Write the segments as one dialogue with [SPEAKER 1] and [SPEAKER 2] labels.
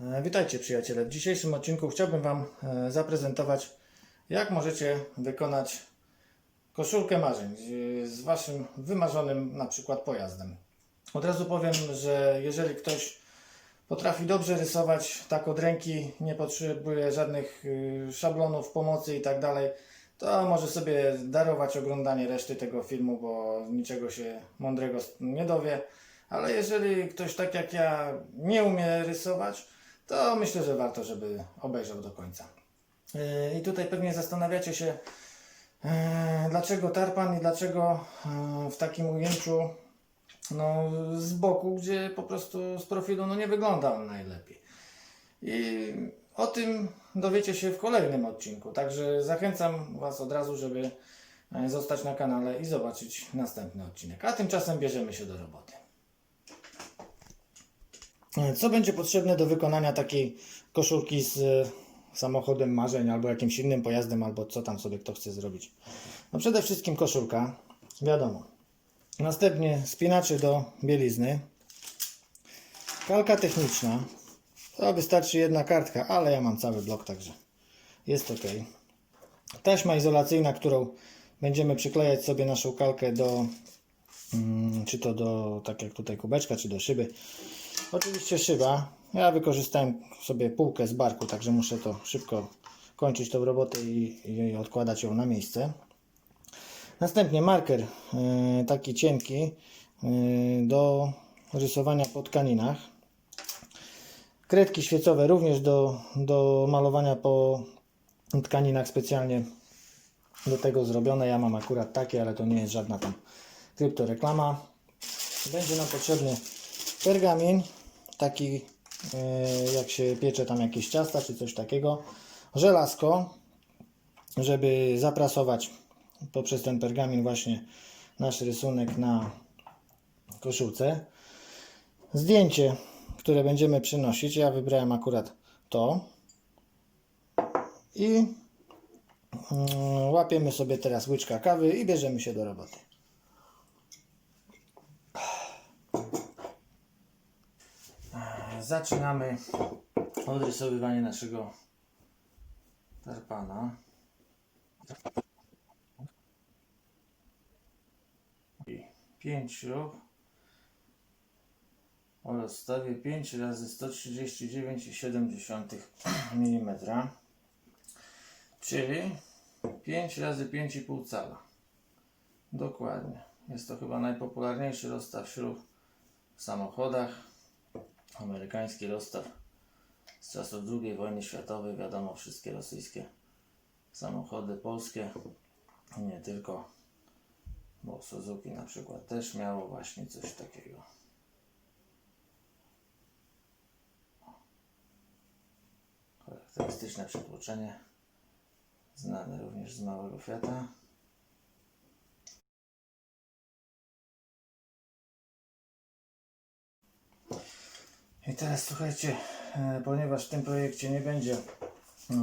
[SPEAKER 1] E, Witajcie przyjaciele. W dzisiejszym odcinku chciałbym Wam e, zaprezentować, jak możecie wykonać koszulkę marzeń z- Waszym wymarzonym na przykład pojazdem. Od razu powiem, że jeżeli ktoś potrafi dobrze rysować tak od ręki, nie potrzebuje żadnych y, szablonów, pomocy i tak to może sobie darować oglądanie reszty tego filmu, bo niczego się mądrego nie dowie. Ale jeżeli ktoś tak jak ja nie umie rysować, to myślę, że warto, żeby obejrzał do końca. Yy, I tutaj pewnie zastanawiacie się, yy, dlaczego tarpan i dlaczego yy, w takim ujęciu no, z boku, gdzie po prostu z profilu no, nie wygląda on najlepiej. I o tym dowiecie się w kolejnym odcinku. Także zachęcam Was od razu, żeby zostać na kanale i zobaczyć następny odcinek. A tymczasem bierzemy się do roboty. Co będzie potrzebne do wykonania takiej koszulki z e, samochodem marzeń albo jakimś innym pojazdem, albo co tam sobie kto chce zrobić? No przede wszystkim koszulka, wiadomo. Następnie spinacze do bielizny. Kalka techniczna. To wystarczy jedna kartka, ale ja mam cały blok, także jest ok. Taśma izolacyjna, którą będziemy przyklejać sobie naszą kalkę do, mm, czy to do, tak jak tutaj kubeczka, czy do szyby. Oczywiście szyba. Ja wykorzystałem sobie półkę z barku, także muszę to szybko kończyć tą robotę i, i odkładać ją na miejsce. Następnie marker e, taki cienki e, do rysowania po tkaninach. Kredki świecowe również do, do malowania po tkaninach specjalnie do tego zrobione. Ja mam akurat takie, ale to nie jest żadna tam kryptoreklama. Będzie nam potrzebny pergamin, taki e, jak się piecze tam jakieś ciasta czy coś takiego. Żelazko, żeby zaprasować poprzez ten pergamin właśnie nasz rysunek na koszulce. Zdjęcie, które będziemy przynosić. Ja wybrałem akurat to. I mm, łapiemy sobie teraz łyczka kawy i bierzemy się do roboty. Zaczynamy od rysowywania naszego tarpana. 5 śrub oraz stawię 5 razy 139,7 mm czyli 5 razy 5,5 cala. Dokładnie. Jest to chyba najpopularniejszy rozstaw śrub w samochodach amerykański rozstaw z czasów II wojny światowej wiadomo wszystkie rosyjskie samochody polskie nie tylko bo Suzuki na przykład też miało właśnie coś takiego. Charakterystyczne przetłoczenie, znane również z małego Fiata. I teraz słuchajcie, e, ponieważ w tym projekcie nie będzie e,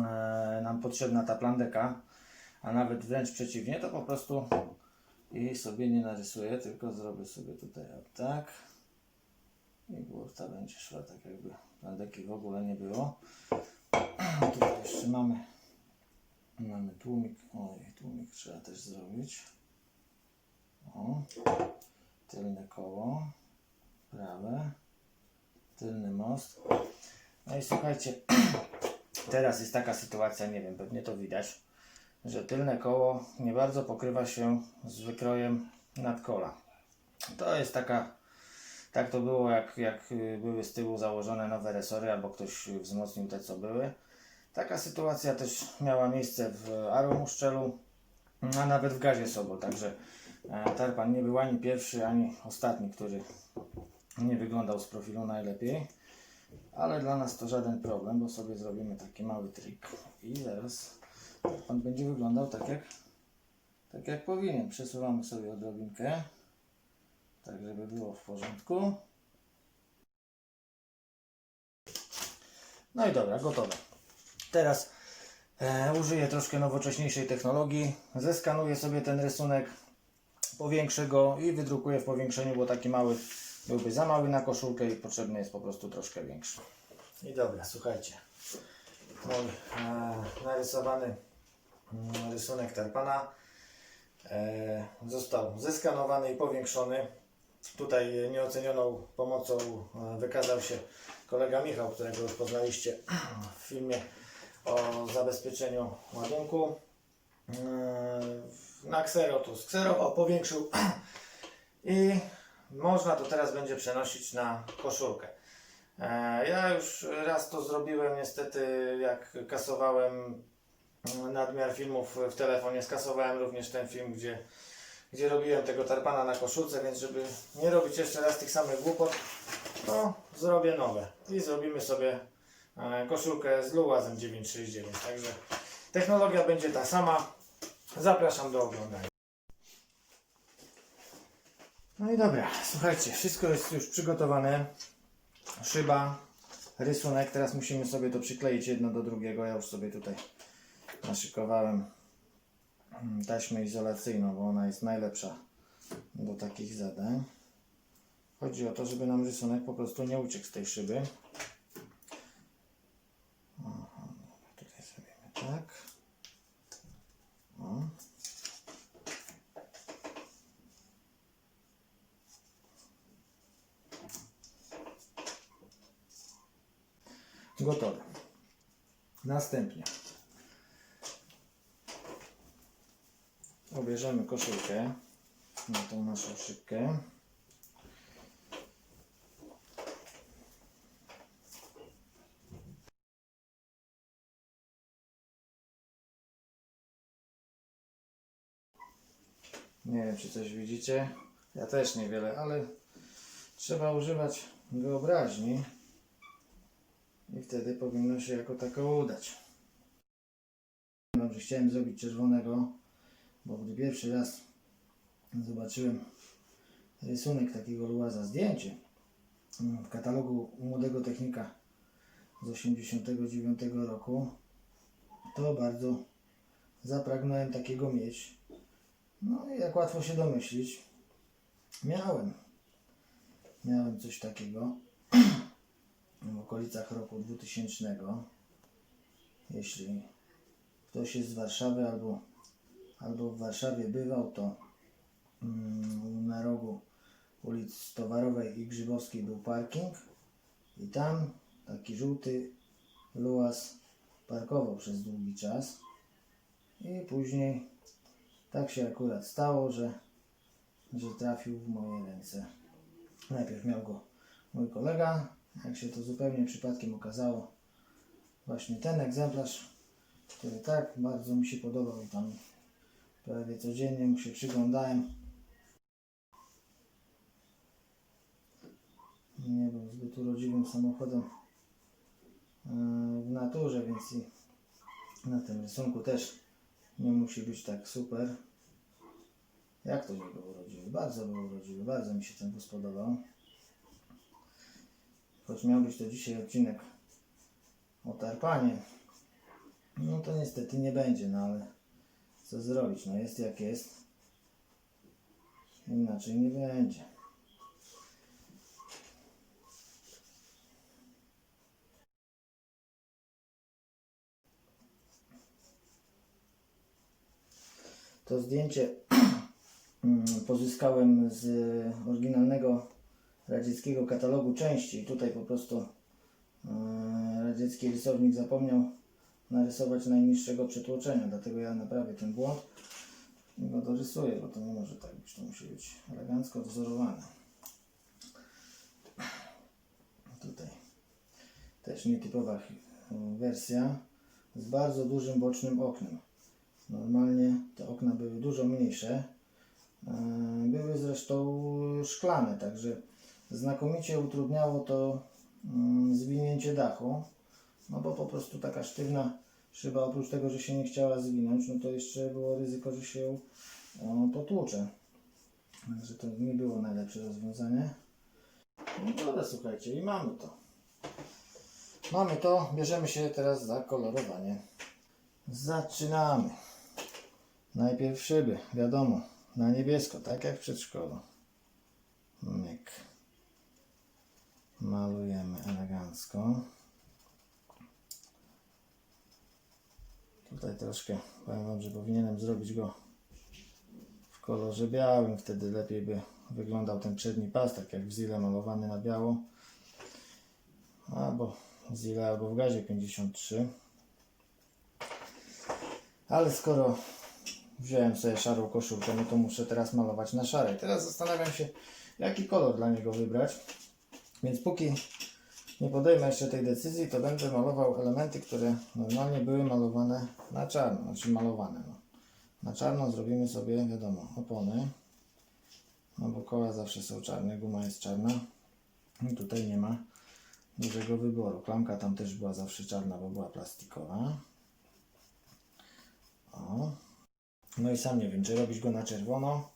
[SPEAKER 1] nam potrzebna ta plandeka, a nawet wręcz przeciwnie, to po prostu i sobie nie narysuję, tylko zrobię sobie tutaj tak i burta będzie szła tak jakby plandeki w ogóle nie było. Tutaj jeszcze mamy mamy tłumik, oj tłumik trzeba też zrobić. O, tylne koło, prawe, tylny most. No i słuchajcie, teraz jest taka sytuacja, nie wiem, pewnie to widać, że tylne koło nie bardzo pokrywa się z wykrojem nadkola. To jest taka, tak to było jak, jak y, były z tyłu założone nowe resory, albo ktoś wzmocnił te co były. Taka sytuacja też miała miejsce w Aromuszczelu, a nawet w Gazie Sobol, także e, Tarpan nie był ani pierwszy, ani ostatni, który nie wyglądał z profilu najlepiej. Ale dla nas to żaden problem, bo sobie zrobimy taki mały trik i zaraz on będzie wyglądał tak jak, tak jak powinien. Przesuwamy sobie odrobinkę, tak żeby było w porządku. No i dobra, gotowe. Teraz e, użyję troszkę nowocześniejszej technologii. Zeskanuję sobie ten rysunek, powiększę go i wydrukuję w powiększeniu, bo taki mały byłby za mały na koszulkę i potrzebny jest po prostu troszkę większy. I dobra, słuchajcie. Mój e, narysowany mm, rysunek tarpana e, został zeskanowany i powiększony. Tutaj nieocenioną pomocą e, wykazał się kolega Michał, którego już poznaliście w filmie o zabezpieczeniu ładunku. E, Na ksero tu skserował, powiększył i można to teraz będzie przenosić na koszulkę. E, Ja już raz to zrobiłem, niestety, jak kasowałem nadmiar filmów w telefonie, skasowałem również ten film, gdzie, gdzie robiłem tego tarpana na koszulce, więc żeby nie robić jeszcze raz tych samych głupot, to zrobię nowe i zrobimy sobie e, koszulkę z Luazem 969. Także technologia będzie ta sama. Zapraszam do oglądania. No i dobra, słuchajcie, wszystko jest już przygotowane. Szyba, rysunek. Teraz musimy sobie to przykleić jedno do drugiego. Ja już sobie tutaj naszykowałem mm, taśmę izolacyjną, bo ona jest najlepsza do takich zadań. Chodzi o to, żeby nam rysunek po prostu nie uciekł z tej szyby. Aha, dobra, tutaj zrobimy tak. O. Gotowe. Następnie ubierzemy koszulkę na tą naszą szybkę. Nie wiem, czy coś widzicie. Ja też niewiele, ale trzeba używać wyobraźni. I wtedy powinno się jako tako udać. Dobrze, chciałem zrobić czerwonego, bo gdy pierwszy raz zobaczyłem rysunek takiego luaza, zdjęcie mm, w katalogu młodego technika z 89 roku, to bardzo zapragnąłem takiego mieć. No i jak łatwo się domyślić, miałem. Miałem coś takiego w okolicach roku 2000. Jeśli ktoś jest z Warszawy albo, albo w Warszawie bywał, to mm, na rogu ulic Towarowej i Grzybowskiej był parking i tam taki żółty luas parkował przez długi czas i później tak się akurat stało, że, że trafił w moje ręce. Najpierw miał go mój kolega, jak się to zupełnie przypadkiem okazało, właśnie ten egzemplarz, który tak bardzo mi się podobał i tam prawie codziennie mu się przyglądałem. Nie był zbyt urodziwym samochodem e, w naturze, więc i na tym rysunku też nie musi być tak super. Jak to nie był urodziwy? Bardzo był urodziwy, bardzo mi się ten podobał. Choć miał być to dzisiaj odcinek o tarpanie, no to niestety nie będzie, no ale co zrobić, no jest jak jest. Inaczej nie będzie. To zdjęcie mm, pozyskałem z oryginalnego radzieckiego katalogu części. Tutaj po prostu e, radziecki rysownik zapomniał narysować najniższego przetłoczenia, dlatego ja naprawię ten błąd i go dorysuję, bo to nie może tak być, to musi być elegancko wzorowane. Tutaj też nietypowa wersja z bardzo dużym bocznym oknem. Normalnie te okna były dużo mniejsze. E, Były zresztą szklane, także znakomicie utrudniało to mm, zwinięcie dachu. No bo po prostu taka sztywna szyba, oprócz tego, że się nie chciała zwinąć, no to jeszcze było ryzyko, że się o, potłucze. Także to nie było najlepsze rozwiązanie. No dobra, słuchajcie, i mamy to. Mamy to, bierzemy się teraz za kolorowanie. Zaczynamy. Najpierw szyby, wiadomo, na niebiesko, tak jak w przedszkolu. Myk malujemy elegancko. Tutaj troszkę, powiem Wam, że powinienem zrobić go w kolorze białym, wtedy lepiej by wyglądał ten przedni pas, tak jak w Zile malowany na biało. Albo w Zile, albo w gazie 53. Ale skoro wziąłem sobie szarą koszulkę, no to muszę teraz malować na szarej. Teraz zastanawiam się, jaki kolor dla niego wybrać. Więc póki nie podejmę jeszcze tej decyzji, to będę malował elementy, które normalnie były malowane na czarno, znaczy malowane. No. Na czarno zrobimy sobie, wiadomo, opony. No bo koła zawsze są czarne, guma jest czarna. I tutaj nie ma dużego wyboru. Klamka tam też była zawsze czarna, bo była plastikowa. O. No i sam nie wiem, czy robić go na czerwono,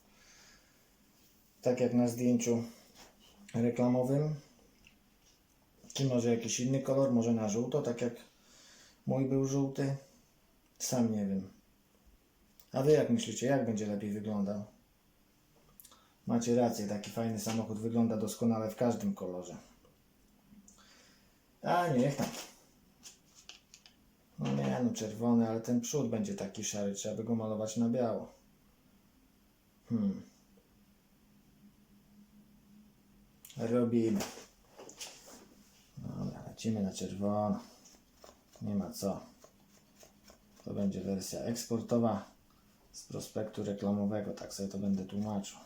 [SPEAKER 1] tak jak na zdjęciu reklamowym, czy może jakiś inny kolor, może na żółto, tak jak mój był żółty. Sam nie wiem. A wy jak myślicie, jak będzie lepiej wyglądał? Macie rację, taki fajny samochód wygląda doskonale w każdym kolorze. A niech tam. No nie, no czerwony, ale ten przód będzie taki szary, trzeba by go malować na biało. Hmm. Robimy. Lecimy na czerwono. Nie ma co. To będzie wersja eksportowa z prospektu reklamowego, tak sobie to będę tłumaczył.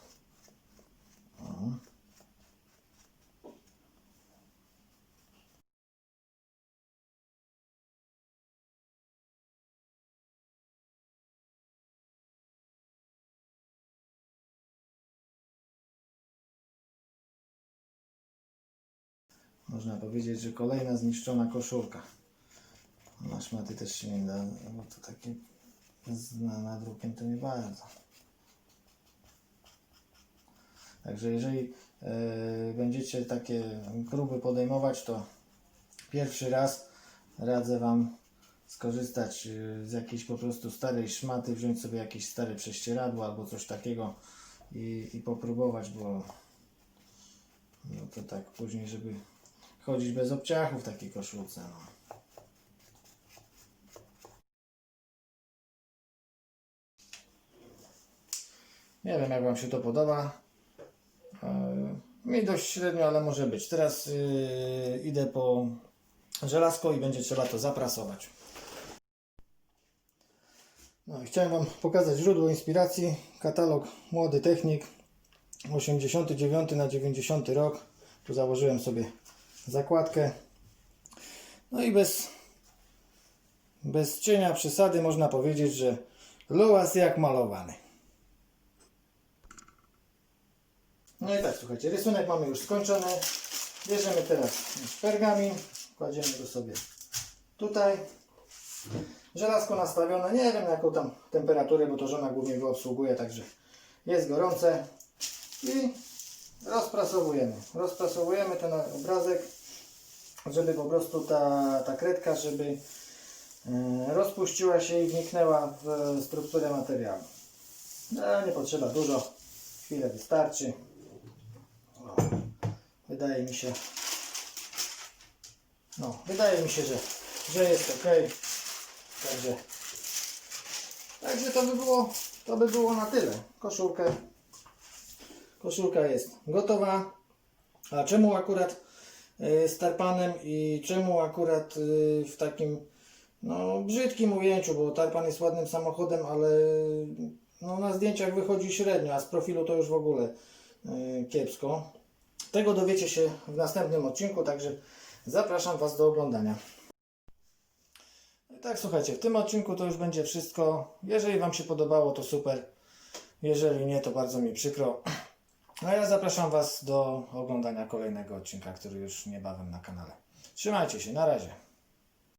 [SPEAKER 1] Można powiedzieć, że kolejna zniszczona koszulka. Na szmaty też się nie da, bo to takie z na, nadrukiem to nie bardzo. Także jeżeli e, będziecie takie próby podejmować, to pierwszy raz radzę Wam skorzystać e, z jakiejś po prostu starej szmaty, wziąć sobie jakieś stare prześcieradło albo coś takiego i, i popróbować, bo no to tak później, żeby chodzić bez obciachu w takiej koszulce. No. Nie wiem, jak Wam się to podoba. Yy, mi dość średnio, ale może być. Teraz yy, idę po żelazko i będzie trzeba to zaprasować. No chciałem Wam pokazać źródło inspiracji. Katalog Młody Technik 89 na 90 rok. Tu założyłem sobie zakładkę. No i bez, bez cienia przesady można powiedzieć, że luas jak malowany. No i tak, słuchajcie, rysunek mamy już skończony. Bierzemy teraz pergamin, kładziemy go sobie tutaj. Żelazko nastawione, nie wiem jaką tam temperaturę, bo to żona głównie go obsługuje, także jest gorące. I rozprasowujemy. Rozprasowujemy ten obrazek, żeby po prostu ta, ta kredka, żeby e, rozpuściła się i wniknęła w strukturę materiału. No, nie potrzeba dużo, chwilę wystarczy. Wydaje mi się, no, wydaje mi się, że, że jest ok. Także, także to by było, to by było na tyle. Koszulkę Koszulka jest gotowa. A czemu akurat z tarpanem i czemu akurat y, w takim no, brzydkim ujęciu, bo tarpan jest ładnym samochodem, ale no, na zdjęciach wychodzi średnio, a z profilu to już w ogóle y, kiepsko. Tego dowiecie się w następnym odcinku, także zapraszam Was do oglądania. Tak, słuchajcie, w tym odcinku to już będzie wszystko. Jeżeli Wam się podobało, to super. Jeżeli nie, to bardzo mi przykro. No ja zapraszam Was do oglądania kolejnego odcinka, który już niebawem na kanale. Trzymajcie się, na razie.